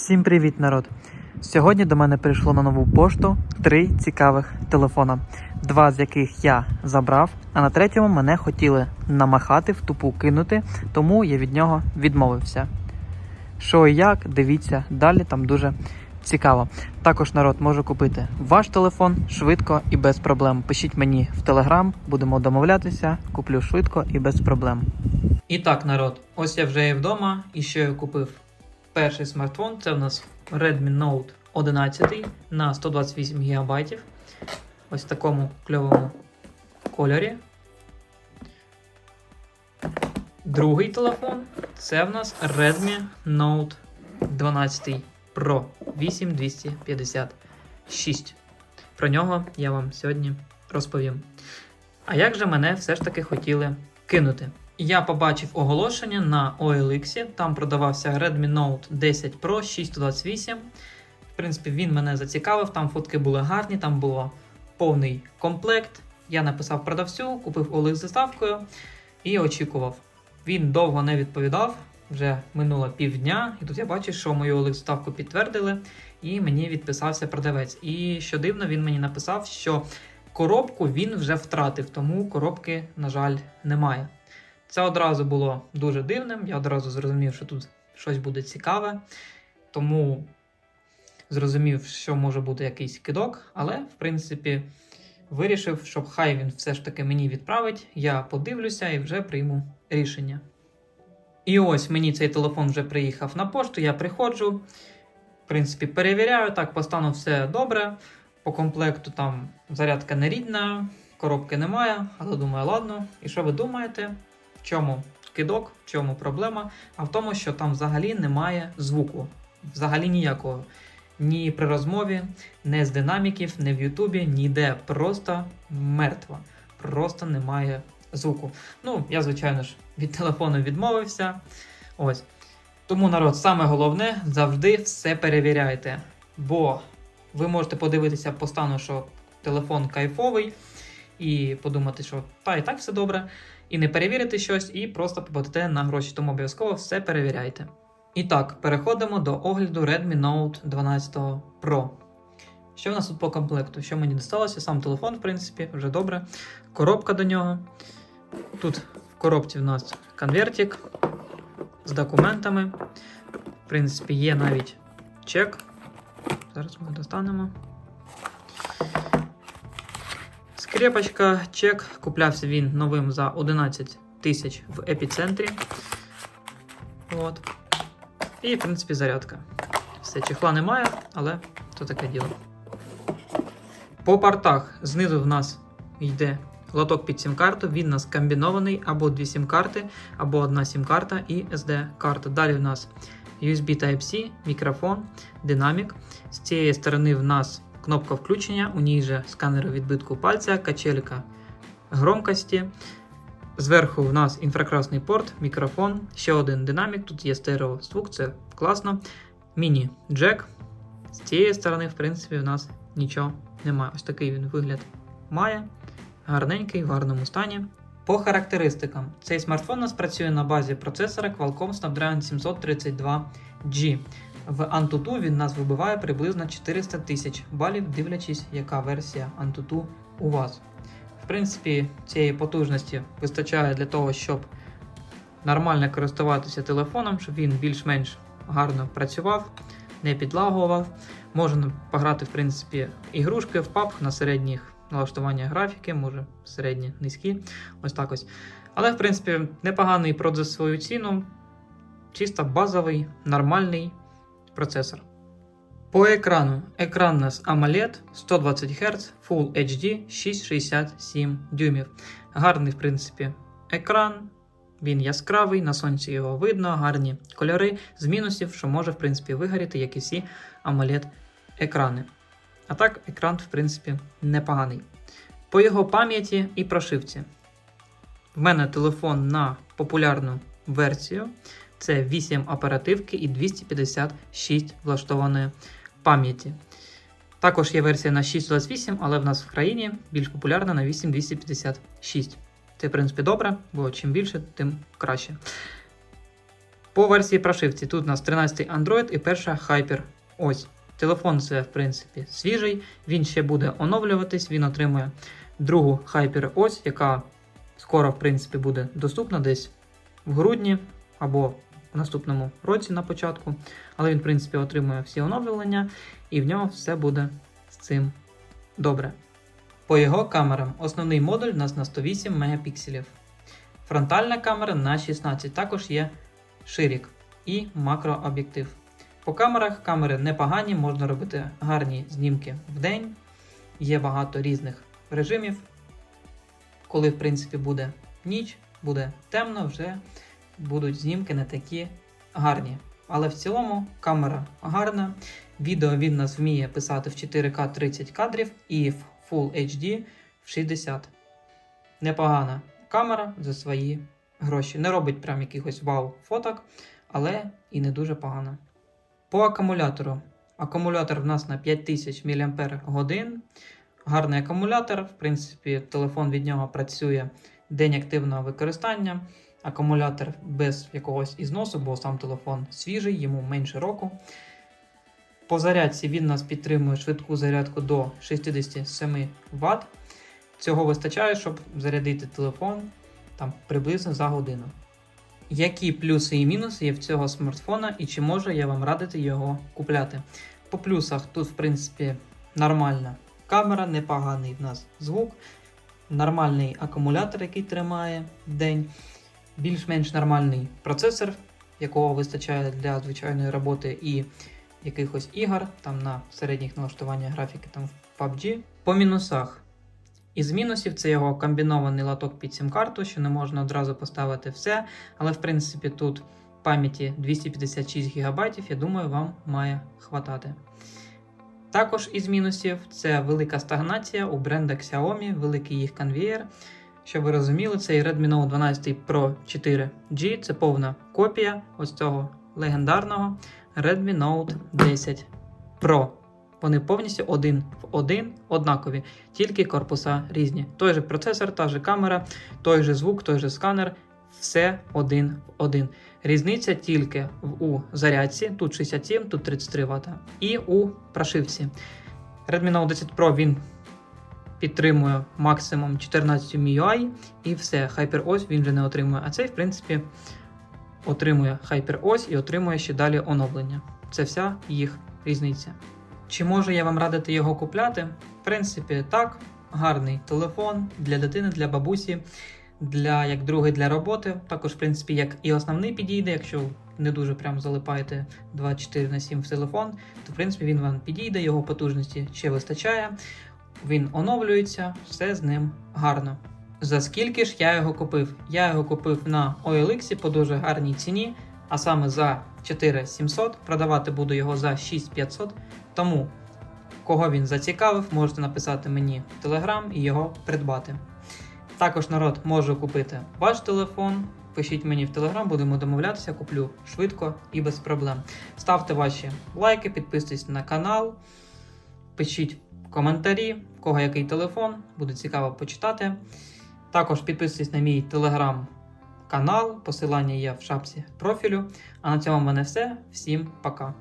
Всім привіт, народ! Сьогодні до мене прийшло на нову пошту три цікавих телефона, два з яких я забрав, а на третьому мене хотіли намахати, в тупу кинути, тому я від нього відмовився. Що і як, дивіться далі, там дуже цікаво. Також народ може купити ваш телефон швидко і без проблем. Пишіть мені в телеграм, будемо домовлятися, куплю швидко і без проблем. І так, народ, ось я вже є вдома, і що я купив перший смартфон це в нас Redmi Note 11 на 128 ГБ. Ось в такому кльовому кольорі. Другий телефон це в нас Redmi Note 12 Pro 8256. Про нього я вам сьогодні розповім. А як же мене все ж таки хотіли кинути? Я побачив оголошення на OLX, там продавався Redmi Note 10 Pro 628. В принципі, він мене зацікавив, там фотки були гарні, там було повний комплект. Я написав продавцю, купив OLX з доставкою і очікував. Він довго не відповідав, вже минуло півдня, і тут я бачу, що мою OLX доставку підтвердили, і мені відписався продавець. І що дивно, він мені написав, що коробку він вже втратив, тому коробки, на жаль, немає. Це одразу було дуже дивним. Я одразу зрозумів, що тут щось буде цікаве. Тому зрозумів, що може бути якийсь кидок, але, в принципі, вирішив, що хай він все ж таки мені відправить. Я подивлюся і вже прийму рішення. І ось мені цей телефон вже приїхав на пошту, я приходжу. В принципі, перевіряю, так, по стану все добре. По комплекту там зарядка не рідна, коробки немає, але думаю, ладно. І що ви думаєте? В чому кидок, в чому проблема? А в тому, що там взагалі немає звуку. Взагалі ніякого. Ні при розмові, не з динаміків, не в Ютубі, ніде. Просто мертва. Просто немає звуку. Ну, я, звичайно ж, від телефону відмовився. Ось. Тому, народ, саме головне завжди все перевіряйте. Бо ви можете подивитися по стану, що телефон кайфовий, і подумати, що та і так все добре і не перевірити щось, і просто попадете на гроші. Тому обов'язково все перевіряйте. І так, переходимо до огляду Redmi Note 12 Pro. Що в нас тут по комплекту? Що мені дісталося? Сам телефон, в принципі, вже добре. Коробка до нього. Тут в коробці в нас конвертик з документами. В принципі, є навіть чек. Зараз ми достанемо. Скрепочка, чек. Куплявся він новим за 11 тисяч в епіцентрі. От. І, в принципі, зарядка. Все, чехла немає, але то таке діло. По портах знизу в нас йде лоток під сім-карту. Він у нас комбінований або дві сім-карти, або одна сім-карта і SD-карта. Далі в нас USB Type-C, мікрофон, динамік. З цієї сторони в нас кнопка включення, у ній же сканер відбитку пальця, качелька громкості. Зверху в нас інфракрасний порт, мікрофон, ще один динамік. Тут є стереозвук, це класно. Міні-джек. З цієї сторони, в принципі, в нас нічого немає. Ось такий він вигляд має. Гарненький, в гарному стані. По характеристикам, цей смартфон у нас працює на базі процесора Qualcomm Snapdragon 732G. В Antutu він нас вибиває приблизно 400 тисяч балів, дивлячись, яка версія Antutu у вас. В принципі, цієї потужності вистачає для того, щоб нормально користуватися телефоном, щоб він більш-менш гарно працював, не підлагував. Можна пограти, в принципі, ігрушки в PUBG на середніх налаштуваннях графіки, може середні, низькі. Ось так ось. Але, в принципі, непоганий продаж свою ціну. Чисто базовий, нормальний процесор. По екрану. Екран у нас AMOLED 120 Гц, Full HD 667 дюймів. Гарний, в принципі, екран. Він яскравий, на сонці його видно, гарні кольори з мінусів, що може, в принципі, вигоріти, як і всі AMOLED екрани. А так, екран, в принципі, непоганий. По його пам'яті і прошивці. В мене телефон на популярну версію. Це 8 оперативки і 256 влаштованої пам'яті. Також є версія на 628, але в нас в країні більш популярна на 8256. Це, в принципі, добре, бо чим більше, тим краще. По версії прошивці тут у нас 13 Android і перша Hyper. Ось. Телефон це, в принципі, свіжий, він ще буде оновлюватись, він отримує другу Hyper ось, яка скоро, в принципі, буде доступна десь в грудні або в наступному році на початку. Але він, в принципі, отримує всі оновлення, і в нього все буде з цим добре. По його камерам основний модуль у нас на 108 мегапікселів. Фронтальна камера на 16, також є ширік і макрооб'єктив. По камерах камери непогані, можна робити гарні знімки в день. Є багато різних режимів. Коли, в принципі, буде ніч, буде темно, вже будуть знімки не такі гарні. Але в цілому камера гарна. Відео він нас вміє писати в 4К 30 кадрів і в Full HD в 60. Непогана камера за свої гроші. Не робить прям якихось вау фоток, але і не дуже погана. По акумулятору. Акумулятор в нас на 5000 мАч. Гарний акумулятор. В принципі, телефон від нього працює день активного використання. Акумулятор без якогось ізносу, бо сам телефон свіжий, йому менше року. По зарядці він нас підтримує швидку зарядку до 67 Вт. Цього вистачає, щоб зарядити телефон там, приблизно за годину. Які плюси і мінуси є в цього смартфона, і чи можу я вам радити його купляти? По плюсах тут, в принципі, нормальна камера, непоганий в нас звук, нормальний акумулятор, який тримає день, більш-менш нормальний процесор, якого вистачає для звичайної роботи і якихось ігор, там на середніх налаштуваннях графіки там в PUBG. По мінусах. Із мінусів це його комбінований лоток під сім-карту, що не можна одразу поставити все. Але в принципі тут пам'яті 256 ГБ, я думаю, вам має хватати. Також із мінусів це велика стагнація у бренда Xiaomi, великий їх конвеєр. Щоб ви розуміли, цей Redmi Note 12 Pro 4G це повна копія ось цього легендарного Redmi Note 10 Pro. Вони повністю один в один однакові, тільки корпуса різні. Той же процесор, та же камера, той же звук, той же сканер, все один в один. Різниця тільки в у зарядці, тут 67, тут 33 Вт, і у прошивці. Redmi Note 10 Pro він підтримує максимум 14 MIUI і все. HyperOS він вже не отримує. А цей, в принципі, отримує HyperOS і отримує ще далі оновлення. Це вся їх різниця. Чи можу я вам радити його купляти? В принципі, так. Гарний телефон для дитини, для бабусі, для як другий для роботи. Також, в принципі, як і основний підійде, якщо не дуже прям залипаєте 24 на 7 в телефон, то в принципі він вам підійде, його потужності ще вистачає. Він оновлюється, все з ним гарно. За скільки ж я його купив? Я його купив на OLX по дуже гарній ціні, а саме за 4700. Продавати буду його за 6500. Тому, кого він зацікавив, можете написати мені в Telegram і його придбати. Також народ може купити ваш телефон. Пишіть мені в Telegram, будемо домовлятися, куплю швидко і без проблем. Ставте ваші лайки, підписуйтесь на канал, пишіть коментарі, в кого який телефон, буде цікаво почитати. Також підписуйтесь на мій телеграм канал, посилання є в шапці профілю. А на цьому в мене все. Всім пока.